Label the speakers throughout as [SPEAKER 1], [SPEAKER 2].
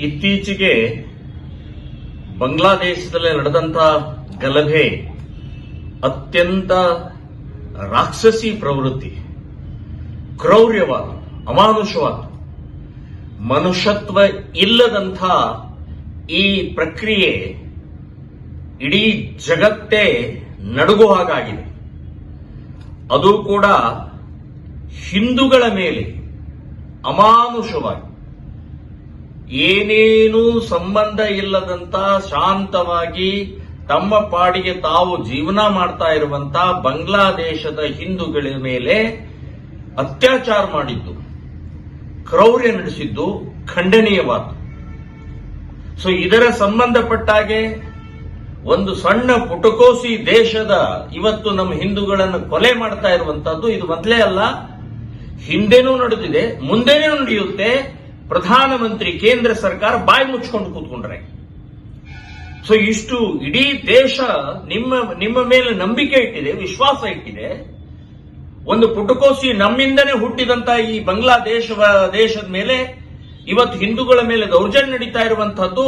[SPEAKER 1] ಇತ್ತೀಚೆಗೆ ಬಾಂಗ್ಲಾದೇಶದಲ್ಲಿ ನಡೆದಂತ ಗಲಭೆ, ಅತ್ಯಂತ ರಾಕ್ಷಸಿ ಪ್ರವೃತ್ತಿ, ಕ್ರೌರ್ಯವಾದ, ಅಮಾನುಷವಾದ, ಮನುಷ್ಯತ್ವ ಇಲ್ಲದಂಥ ಈ ಪ್ರಕ್ರಿಯೆ ಇಡೀ ಜಗತ್ತೇ ನಡುಗು ಹಾಗಾಗಿದೆ. ಅದು ಕೂಡ ಹಿಂದೂಗಳ ಮೇಲೆ ಅಮಾನುಷವಾಗಿ. ಏನೇನೂ ಸಂಬಂಧ ಇಲ್ಲದಂತ ಶಾಂತವಾಗಿ ತಮ್ಮ ಪಾಡಿಗೆ ತಾವು ಜೀವನ ಮಾಡ್ತಾ ಇರುವಂತ ಬಾಂಗ್ಲಾದೇಶದ ಹಿಂದೂಗಳ ಮೇಲೆ ಅತ್ಯಾಚಾರ ಮಾಡಿದ್ದು, ಕ್ರೌರ್ಯ ನಡೆಸಿದ್ದು ಖಂಡನೀಯವಾದ ಸೊ ಇದರ ಸಂಬಂಧಪಟ್ಟಾಗೆ ಒಂದು ಸಣ್ಣ ಪುಟಕೋಸಿ ದೇಶದ ಇವತ್ತು ನಮ್ಮ ಹಿಂದೂಗಳನ್ನು ಕೊಲೆ ಮಾಡ್ತಾ ಇರುವಂತದ್ದು ಇದು ಮೊದಲೇ ಅಲ್ಲ. ಹಿಂದೆನೂ ನಡೆದಿದೆ, ಮುಂದೆನೂ ನಡೆಯುತ್ತೆ. ಪ್ರಧಾನಮಂತ್ರಿ ಕೇಂದ್ರ ಸರ್ಕಾರ ಬಾಯಿ ಮುಚ್ಕೊಂಡು ಕೂತ್ಕೊಂಡ್ರೆ. ಸೊ ಇಷ್ಟು ಇಡೀ ದೇಶ ನಿಮ್ಮ ನಿಮ್ಮ ಮೇಲೆ ನಂಬಿಕೆ ಇಟ್ಟಿದೆ, ವಿಶ್ವಾಸ ಇಟ್ಟಿದೆ. ಒಂದು ಪುಟಕೋಸಿ ನಮ್ಮಿಂದನೇ ಹುಟ್ಟಿದಂತ ಈ ಬಾಂಗ್ಲಾದೇಶ ದೇಶದ ಮೇಲೆ ಇವತ್ತು ಹಿಂದೂಗಳ ಮೇಲೆ ದೌರ್ಜನ್ಯ ನಡೀತಾ ಇರುವಂತಹದ್ದು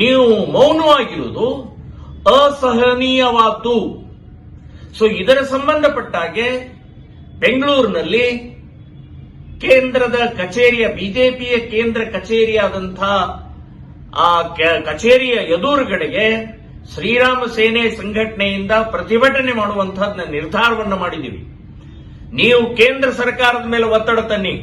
[SPEAKER 1] ನೀವು ಮೌನವಾಗಿರುವುದು ಅಸಹನೀಯವಾದ್ದು. ಸೊ ಇದರ ಸಂಬಂಧಪಟ್ಟಾಗೆ ಬೆಂಗಳೂರಿನಲ್ಲಿ ಕೇಂದ್ರದ ಕಚೇರಿಯ, ಬಿಜೆಪಿಯ ಕೇಂದ್ರ ಕಚೇರಿಯಾದಂಥ ಆ ಕಚೇರಿಯ ಎದುರುಗಡೆಗೆ ಶ್ರೀರಾಮ ಸೇನೆ ಸಂಘಟನೆಯಿಂದ ಪ್ರತಿಭಟನೆ ಮಾಡುವಂತಹ ನಿರ್ಧಾರವನ್ನು ಮಾಡಿದ್ದೀವಿ. ನೀವು ಕೇಂದ್ರ ಸರ್ಕಾರದ ಮೇಲೆ ಒತ್ತಡ ತನ್ನಿ.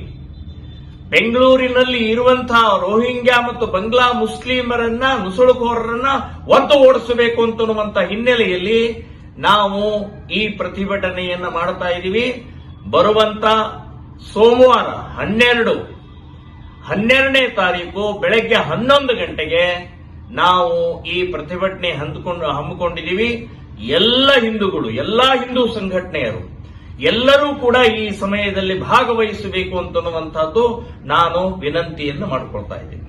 [SPEAKER 1] ಬೆಂಗಳೂರಿನಲ್ಲಿ ಇರುವಂತಹ ರೋಹಿಂಗ್ಯಾ ಮತ್ತು ಬಂಗ್ಲಾ ಮುಸ್ಲಿಮರನ್ನ, ನುಸುಳುಕೋರರನ್ನ ಒತ್ತು ಓಡಿಸಬೇಕು ಅಂತನ್ನುವಂತ ಹಿನ್ನೆಲೆಯಲ್ಲಿ ನಾವು ಈ ಪ್ರತಿಭಟನೆಯನ್ನ ಮಾಡ್ತಾ ಇದ್ದೀವಿ ಬರುವಂತ ಸೋಮವಾರ ಹನ್ನೆರಡು, ಹನ್ನೆರಡನೇ ತಾರೀಕು ಬೆಳಗ್ಗೆ ಹನ್ನೊಂದು ಗಂಟೆಗೆ ನಾವು ಈ ಪ್ರತಿಭಟನೆ ಹಂದ್ಕೊಂಡು, ಹಮ್ಮಿಕೊಂಡಿದ್ದೀವಿ. ಎಲ್ಲ ಹಿಂದೂಗಳು, ಎಲ್ಲ ಹಿಂದೂ ಸಂಘಟನೆಯರು, ಎಲ್ಲರೂ ಕೂಡ ಈ ಸಮಯದಲ್ಲಿ ಭಾಗವಹಿಸಬೇಕು ಅಂತನ್ನುವಂತಹದ್ದು ನಾನು ವಿನಂತಿಯನ್ನು ಮಾಡಿಕೊಳ್ತಾ ಇದ್ದೀನಿ.